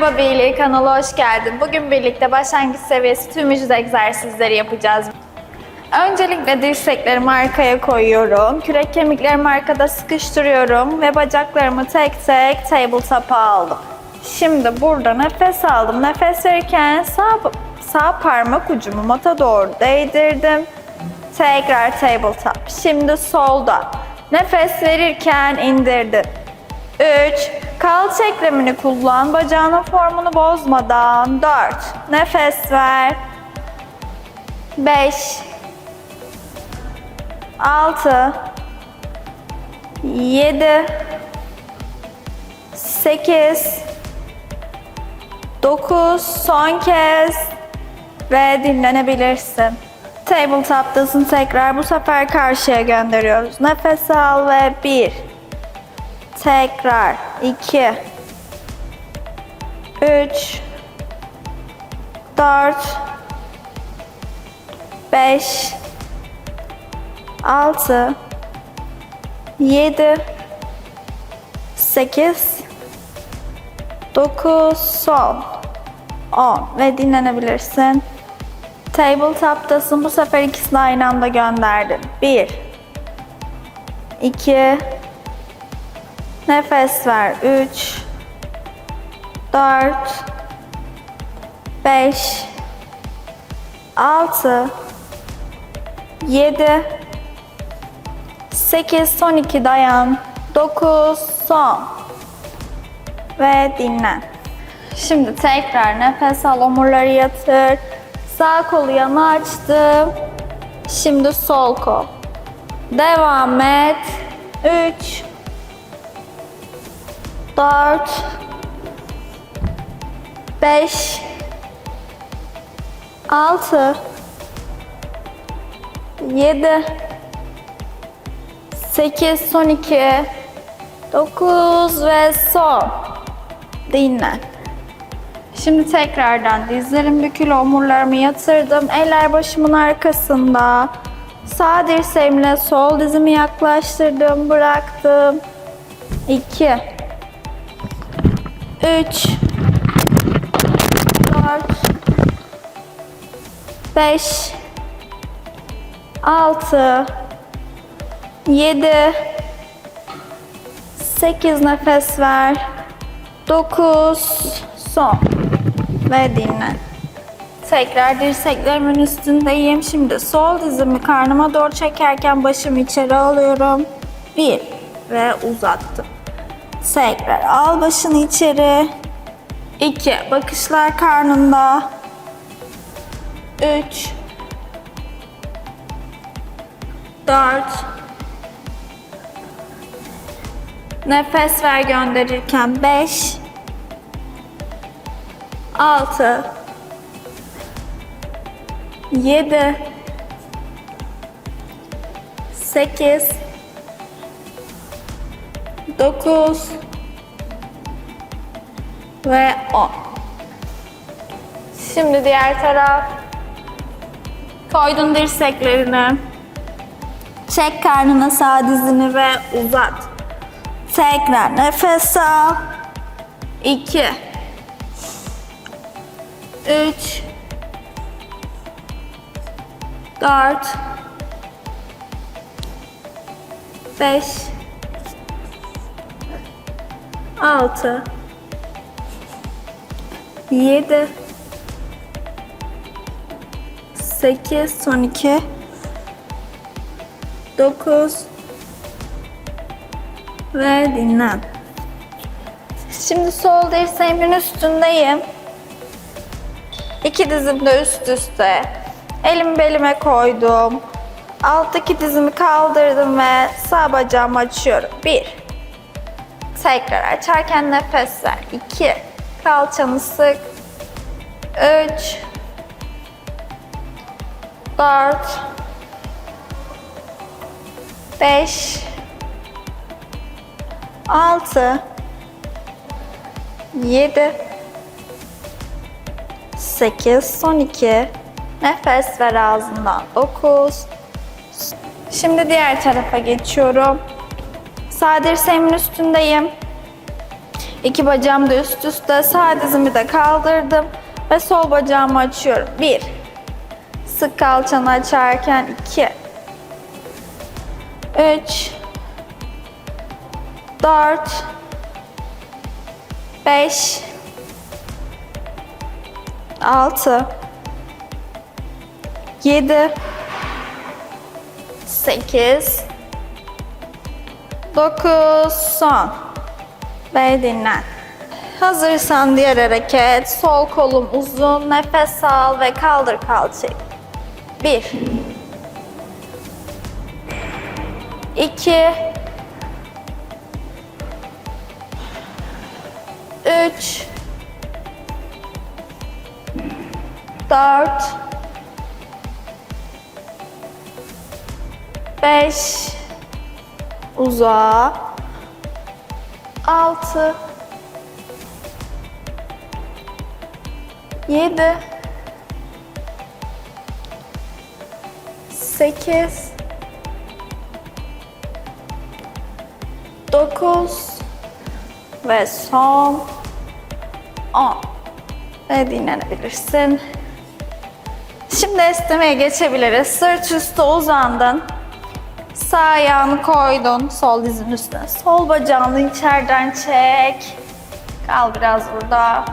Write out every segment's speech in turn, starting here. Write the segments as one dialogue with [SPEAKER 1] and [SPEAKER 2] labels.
[SPEAKER 1] Merhaba Birliği kanalı hoş geldin. Bugün birlikte başlangıç seviyesi tüm vücut egzersizleri yapacağız. Öncelikle dirseklerimi arkaya koyuyorum. Kürek kemiklerimi arkada sıkıştırıyorum ve bacaklarımı tek tek tabletop'a aldım. Şimdi burada nefes aldım. Nefes verirken sağ, sağ parmak ucumu mata doğru değdirdim. Tekrar tabletop. Şimdi solda. Nefes verirken indirdim. 3. Kalça eklemini kullan. Bacağının formunu bozmadan. 4. Nefes ver. 5. 6. 7. 8. 9. Son kez. Ve dinlenebilirsin. Tabletop'tasın tekrar. Bu sefer karşıya gönderiyoruz. Nefes al ve 1. Tekrar. 2 3 4 5 6 7 8 9 son. 10 ve dinlenebilirsin. Tabletop'tasın. Bu sefer ikisini aynı anda gönderdim. 1 2 Nefes ver. 3 4 5 6 7 8 son 2 dayan. 9 son. Ve dinlen. Şimdi tekrar nefes al, omurları yatır. Sağ kolu yana açtım. Şimdi sol kol. Devam et. 3 4 5 6 7 8 son 2 9 ve son. Dinlen. Şimdi tekrardan dizlerim bükülü omurlarımı yatırdım. Eller başımın arkasında. Sağ dirseğimle sol dizimi yaklaştırdım, bıraktım. 2 3 4 5 6 7 8 nefes ver 9 son ve dinlen. Tekrar dirseklerimin üstündeyim. Şimdi sol dizimi karnıma doğru çekerken başımı içeri alıyorum. 1 ve uzattım. Tekrar al başını içeri. 2. Bakışlar karnında. 3 4 Nefes ver gönderirken 5 6 7 8 9 ve 10. Şimdi diğer taraf. Koydun dirseklerini. Çek karnına sağ dizini ve uzat. Tekrar nefes al. 2 3 4 5 6 7 8 son 2 9 ve dinlen. Şimdi sol dirseğimin üstündeyim. İki dizim de üst üste. Elimi belime koydum. Alttaki dizimi kaldırdım ve sağ bacağımı açıyorum. Bir. Tekrar açarken nefes ver. İki. Kalçanı sık. Üç. Dört. Beş. Altı. Yedi. Sekiz. Son iki. Nefes ver ağzından. Dokuz. Şimdi diğer tarafa geçiyorum. Sağ dirseğimin üstündeyim. İki bacağım da üst üste. Sağ dizimi de kaldırdım. Ve sol bacağımı açıyorum. Bir. Sık kalçanı açarken iki. Üç. Dört. Beş. Altı. Yedi. Sekiz. Dokuz. Son. Ve dinlen. Hazırsan diğer hareket. Sol kolum uzun. Nefes al ve kaldır kalçayı. Bir. İki. Üç. Dört. Beş. Uzağa. Altı. Yedi. Sekiz. Dokuz. Ve son. On. Ve dinlenebilirsin. Şimdi esnemeye geçebiliriz. Sırt üstü uzandın. Sağ ayağını koydun sol dizin üstüne. Sol bacağını içeriden çek. Kal biraz burada.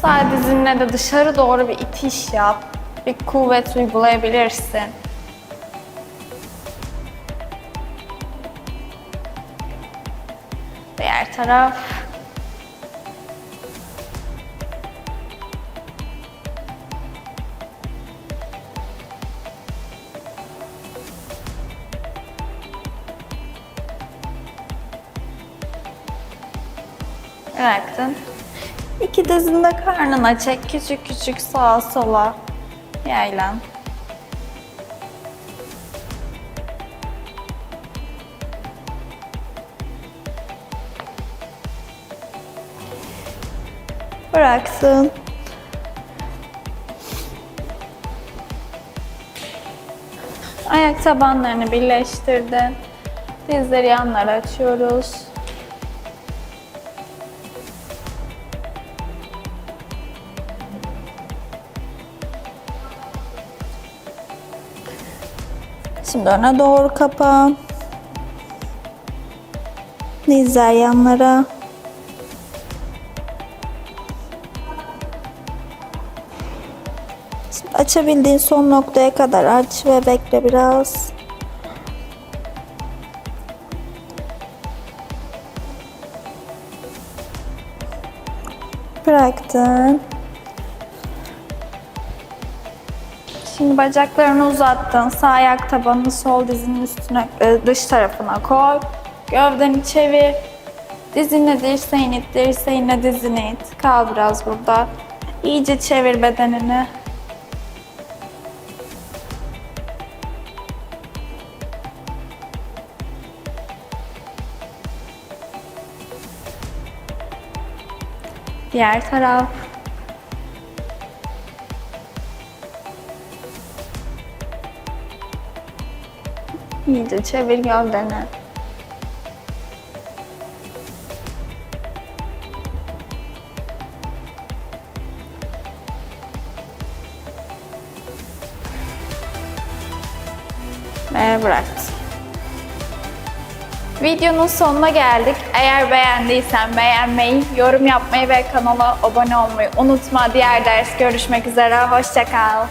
[SPEAKER 1] Sağ dizinle de dışarı doğru bir itiş yap. Bir kuvvet uygulayabilirsin. Diğer taraf. Bıraktın. İki dizini de karnına çek. Küçük küçük sağa sola yaylan. Bıraksın. Ayak tabanlarını birleştirdin. Dizleri yanlara açıyoruz. Şimdi öne doğru kapan. Dizler yanlara. Şimdi açabildiğin son noktaya kadar aç ve bekle biraz. Bıraktın. Şimdi bacaklarını uzattın. Sağ ayak tabanını sol dizinin üstüne, e, dış tarafına koy. Gövdeni çevir. Dizinle dirseğini it, dirseğinle dizini it. Kal biraz burada. İyice çevir bedenini. Diğer taraf. İyice çevir gövdeni. Ve bıraktım. Videonun sonuna geldik. Eğer beğendiysen beğenmeyi, yorum yapmayı ve kanala abone olmayı unutma. Diğer ders görüşmek üzere. Hoşçakal.